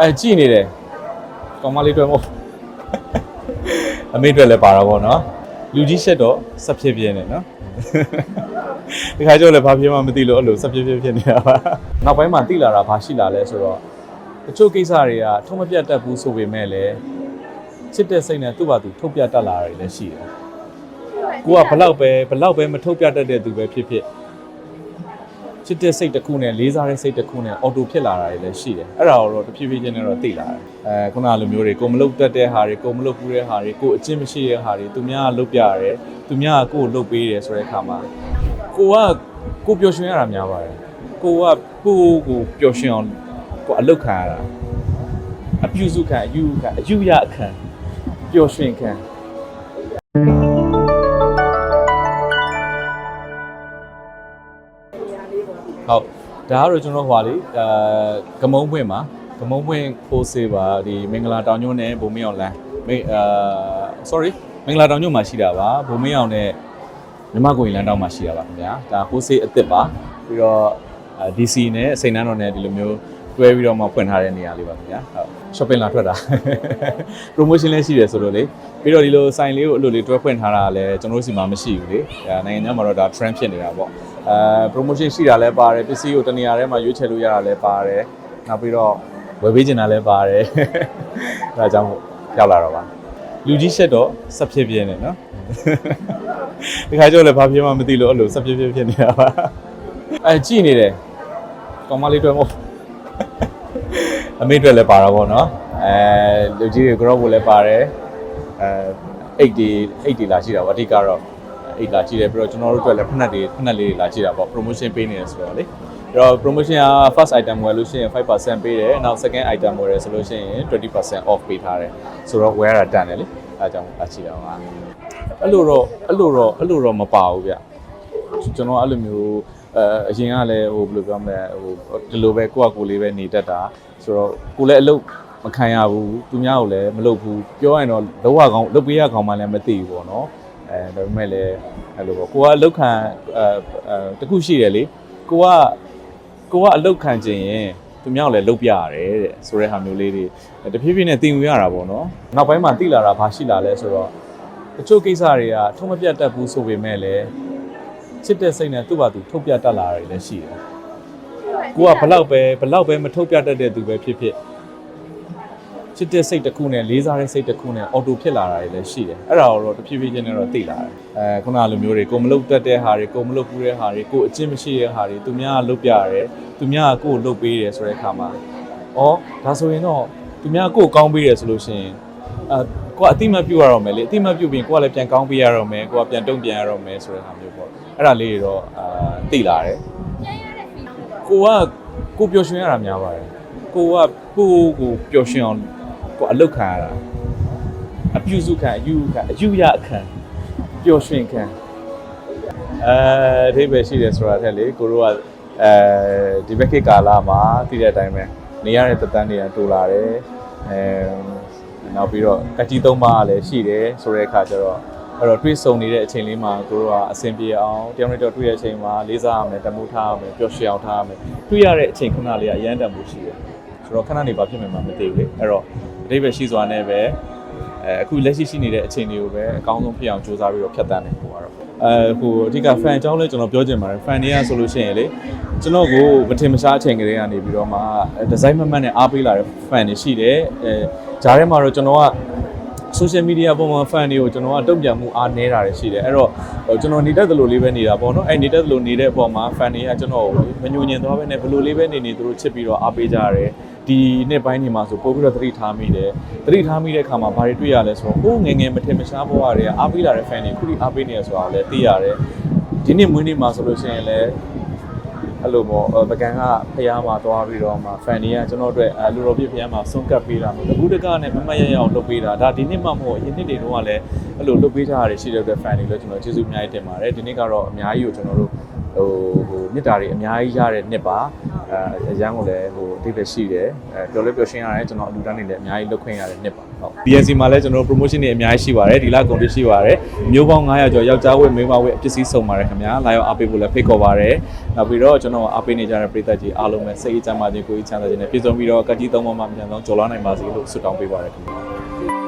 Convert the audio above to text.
အဲကြည်နေတယ်ကောင်မလေးတွေ့မို့အမေတွေ့လည်းပါတာပေါ့နော်လူကြီးရှက်တော့ဆက်ဖြစ်ပြင်းနေနော်ဒီခါကျတော့လည်းဘာဖြစ်မှမသိလို့အဲ့လိုဆက်ဖြစ်ဖြစ်ဖြစ်နေတာပါနောက်ပိုင်းမှာသိလာတာဘာရှိလာလဲဆိုတော့တချို့ကိစ္စတွေကထုံးမပြတ်တတ်ဘူးဆိုပေမဲ့လည်းချစ်တဲ့စိတ်နဲ့သူ့ဘာသူထုတ်ပြတတ်လာတာတွေလည်းရှိတယ်ကိုကဘလောက်ပဲဘလောက်ပဲမထုတ်ပြတတ်တဲ့သူပဲဖြစ်ဖြစ် ချစ်တဲ့စိတ်တစ်ခုနဲ့လေးစားတဲ့စိတ်တစ်ခုနဲ့အော်တိုဖြစ်လာတာတွေလည်းရှိတယ်အဲ့ဒါတော့တဖြည်းဖြည်းချင်းနဲ့တော့သိလာတယ်အဲခုနလိုမျိုးတွေကိုမလုတ်တတ်တဲ့ဟာတွေကိုမလုတ်ဘူးတဲ့ဟာတွေကိုအချင်းမရှိတဲ့ဟာတွေသူများကလုတ်ပြရတယ်သူများကကိုယ်ကိုလုတ်ပေးတယ်ဆိုတဲ့အခါမှာကိုကကိုပျော်ရွှင်ရတာများပါတယ်ကိုကကိုကိုပျော်ရွှင်အောင်ကိုအလုတ်ခံရတာအပြုစုခံအယူခံအယူရခံပျော်ရွှင်ခံ ဟုတ်ဒါကတော့ကျွန်တော်ဟွာလေအဲကမုံပွင့်မှာကမုံပွင့်ခိုးစေးပါဒီမင်္ဂလာတောင်ညွန့်နဲ့ဘုံမင်းအောင်လမ်းမေအာ sorry မင်္ဂလာတောင်ညွန့်မှာရှိတာပါဘုံမင်းအောင်နဲ့မြမကိုရင်လမ်းတောင်မှာရှိတာပါခင်ဗျာဒါခိုးစေးအစ်စ်ပါပြီးတော့အာ DC နဲ့စိန်နန်းတော်နဲ့ဒီလိုမျိုး တွဲပြီးတော့မှဖွင့်ထားတဲ့နေရာလေးပါခင်ဗျာဟုတ် shopping လာထွက်တာ promotion လည်းရှိတယ်ဆိုတော့လေပြီးတော့ဒီလိုဆိုင်လေးကိုအဲ့လိုလေးတွဲဖွင့်ထားတာလည်းကျွန်တော်တို့စီမှာမရှိဘူးလေအဲနိုင်ငံခြားမှာတော့ဒါ trend ဖြစ်နေတာပေါ့အဲ promotion ရှိတာလည်းပါတယ်ပစ္စည်းကိုတနေရာထဲမှာရွေးချယ်လို့ရတာလည်းပါတယ်နောက်ပြီးတော့ဝယ်ပေးချင်တာလည်းပါတယ်အဲဒါကြောင့်ရောက်လာတော့ပါလူကြီးရှက်တော့ဆက်ဖြစ်ပြင်းနေနော်ဒီခါကျတော့လည်းဘာဖြစ်မှမသိလို့အဲ့လိုဆက်ဖြစ်ဖြစ်ဖြစ်နေတာပါအဲကြည်နေတယ်ကောင်မလေးတွေ့မို့ အမေတွေ့လည်းပါတာပေါ့နော်အဲလူကြီးတွေ group ကိုလည်းပါတယ်အဲ8ဒီ8ဒီလာရှိတာပေါ့အဓိကတော့8လာရှိတယ်ပြီးတော့ကျွန်တော်တို့တွေ့လည်းဖက်နှက်တွေဖက်နှက်လေးတွေလာရှိတာပေါ့ promotion ပေးနေတယ်ဆိုတော့လေအဲ့တော့ promotion က first item ဝယ်လို့ရှိရင်5%ပေးတယ်နောက် second item ဝယ်ရဆိုလို့ရှိရင်20% off ပေးထားတယ်ဆိုတော့ဝယ်ရတာတန်တယ်လေအဲအကြောင်းအချီတော့ပါအဲ့လိုတော့အဲ့လိုတော့အဲ့လိုတော့မပါဘူးဗျကျွန်တော်အဲ့လိုမျိုး အဲအရင်ကလည်းဟိုဘယ်လိုပြောမလဲဟိုဒီလိုပဲကိုယ့်အကိုယ်လေးပဲနေတတ်တာဆိုတော့ကိုယ်လည်းအလုပ်မခံရဘူးသူများကိုလည်းမလုပ်ဘူးပြောရရင်တော့လောကကောင်းလုပ်ပေးရကောင်းမှလည်းမသိဘူးပေါ့နော်အဲဒါပေမဲ့လည်းအဲ့လိုပေါ့ကိုကအလုပ်ခံအဲအဲတခုရှိတယ်လေကိုကကိုကအလုပ်ခံခြင်းရင်သူများကိုလည်းလုပ်ပြရတယ်တဲ့ဆိုတဲ့ဟာမျိုးလေးတွေတဖြည်းဖြည်းနဲ့သင်ယူရတာပေါ့နော်နောက်ပိုင်းမှာသိလာတာဘာရှိလာလဲဆိုတော့တချို့ကိစ္စတွေကထုံးမပြတ်တတ်ဘူးဆိုပေမဲ့လည်း ချစ်တဲ့စိတ်နဲ့သူ့ဘာသူထုတ်ပြတတ်လာတာတွေလည်းရှိတယ်ကိုကဘလောက်ပဲဘလောက်ပဲမထုတ်ပြတတ်တဲ့သူပဲဖြစ်ဖြစ်ချစ်တဲ့စိတ်တစ်ခုနဲ့လေးစားတဲ့စိတ်တစ်ခုနဲ့အော်တိုဖြစ်လာတာတွေလည်းရှိတယ်အဲ့ဒါတော့တဖြည်းဖြည်းချင်းနဲ့တော့သိလာတယ်အဲခုနလိုမျိုးတွေကိုမလုတ်တတ်တဲ့ဟာတွေကိုမလုတ်ဘူးတဲ့ဟာတွေကိုအချင်းမရှိတဲ့ဟာတွေသူများကလုတ်ပြရတယ်သူများကကိုယ်ကိုလုတ်ပေးတယ်ဆိုတဲ့အခါမှာဩဒါဆိုရင်တော့သူများကိုယ်ကောင်းပေးတယ်ဆိုလို့ရှိရင် အဲကိုကအတိမတ်ပြုတ်ရတော့မယ်လေအတိမတ်ပြုတ်ပြီးကိုကလည်းပြန်ကောင်းပေးရတော့မယ်ကိုကပြန်တုံ့ပြန်ရတော့မယ်ဆိုတဲ့ဟာမျိုးပေါ့အဲ့ဒါလေးတွေတော့အာသိလာတယ်ကိုကကိုပျော်ရွှင်ရတာများပါတယ်ကိုကကိုကိုပျော်ရွှင်အောင်ကိုအလုတ်ခံရတာအပြုစုခံအယူခံအယူရခံပျော်ရွှင်ခံအဲအဓိပ္ပာယ်ရှိတယ်ဆိုတာထက်လေကိုတို့ကအဲဒီဘက်ခေတ်ကာလမှာသိတဲ့အတိုင်းပဲနေရတဲ့တက်တန်းတွေကတူလာတယ်အဲ နောက်ပြီးတော့ကကြီးသုံးပါးကလည်းရှိတယ်ဆိုတဲ့အခါကျတော့အဲ့တော့တွေးဆုံနေတဲ့အချိန်လေးမှာကိုတို့ကအဆင်ပြေအောင်တယောက်နဲ့တယောက်တွေ့တဲ့အချိန်မှာလေးစားရမယ်တမှုထားရမယ်ပျော်ရွှင်အောင်ထားရမယ်တွေ့ရတဲ့အချိန်ခဏလေးကအရန်တန်မှုရှိတယ်ဆိုတော့ခဏနေပါဖြစ်မယ်မှမသိဘူးလေအဲ့တော့အဓိပ္ပာယ်ရှိစွာနဲ့ပဲအဲအခုလက်ရှိရှိနေတဲ့အချိန်တွေကိုပဲအကောင်းဆုံးဖြစ်အောင်ကြိုးစားပြီးတော့ဖြတ်တန်းနေဖို့ကတော့အဲဟိုအဓိက fan အကြောင်းလဲကျွန်တော်ပြောချင်ပါတယ် fan တွေကဆိုလို့ရှိရင်လေကျွန်တော်ကိုမထင်မရှားအချိန်ကလေးကနေပြီးတော့မှဒီဇိုင်းမမတ်နဲ့အားပေးလာတဲ့ fan တွေရှိတယ်အဲ ဂျားထဲမှာတော့ကျွန်တော်က social media ပေါ်မှာ fan တွေကိုကျွန်တော်ကတုံ့ပြန်မှုအားနည်းတာတွေရှိတယ်အဲ့တော့ဟိုကျွန်တော်နေတတ်သလိုလေးပဲနေတာပေါ့နော်အဲ့နေတတ်သလိုနေတဲ့အပေါ်မှာ fan တွေကကျွန်တော်ကိုမညှို့ညင်သွားပဲနဲ့ဘယ်လိုလေးပဲနေနေသူတို့ချစ်ပြီးတော့အားပေးကြရတယ်ဒီနှစ်ပိုင်းတွေမှာဆိုပို့ပြီးတော့သတိထားမိတယ်သတိထားမိတဲ့အခါမှာဘာတွေတွေ့ရလဲဆိုတော့ဟိုးငယ်ငယ်မထင်မရှားဘဝတွေကအားပေးလာတဲ့ fan တွေခုထိအားပေးနေရဆိုတာလည်းသိရတယ်ဒီနှစ်မွေးနေ့မှာဆိုလို့ရှိရင်လည်း အဲ့လိုပေါ့ပကံကဖះမှာသွားပြီးတော့မှ fan တွေကကျွန်တော်တို့အလူတော်ပြဖះမှာဆုံးကပ်ပေးတာမျိုးတကူတကနဲ့မမရရအောင်လုပ်ပေးတာဒါဒီနှစ်မှမဟုတ်အရင်နှစ်တွေတုန်းကလည်းအဲ့လိုလုပ်ပေးကြရတဲ့ရှိတဲ့အတွက် fan တွေလည်းကျွန်တော်ကျေးဇူးအများကြီးတင်ပါတယ်ဒီနေ့ကတော့အများကြီးကိုကျွန်တော်တို့ဟိုဟို မြစ်တာတွေအများကြီးရတဲ့နှစ်ပါအဲအရန်ကိုလည်းဟိုအတိတ်ပဲရှိတယ်အဲပြောလဲပြောရှင်းရတယ်ကျွန်တော်အလူတန်းနေလည်းအများကြီးလုပ်ခွင့်ရတဲ့နှစ်ပါဟုတ် BSC မှာလည်းကျွန်တော်တို့ promotion တွေအများကြီးရှိပါတယ်ဒီလကုန်တွေရှိပါတယ်မျိုးပေါင်း900ကျော်ယောက်ျားဝတ်မိန်းမဝတ်အပစ္စည်းစုံပါတယ်ခင်ဗျာလာရောက်အားပေးဖို့လည်းဖိတ်ခေါ်ပါတယ်နောက်ပြီးတော့ကျွန်တော်အားပေးနေကြတဲ့ပရိသတ်ကြီးအားလုံးပဲစိတ်အေးချမ်းပါစေကိုယ်အေးချမ်းသာခြင်းနဲ့ပြည့်စုံပြီးတော့ကကြီးသုံးပါးမှမြန်ဆုံးကြော်လာနိုင်ပါစေလို့ဆုတောင်းပေးပါတယ်ခင်ဗျာ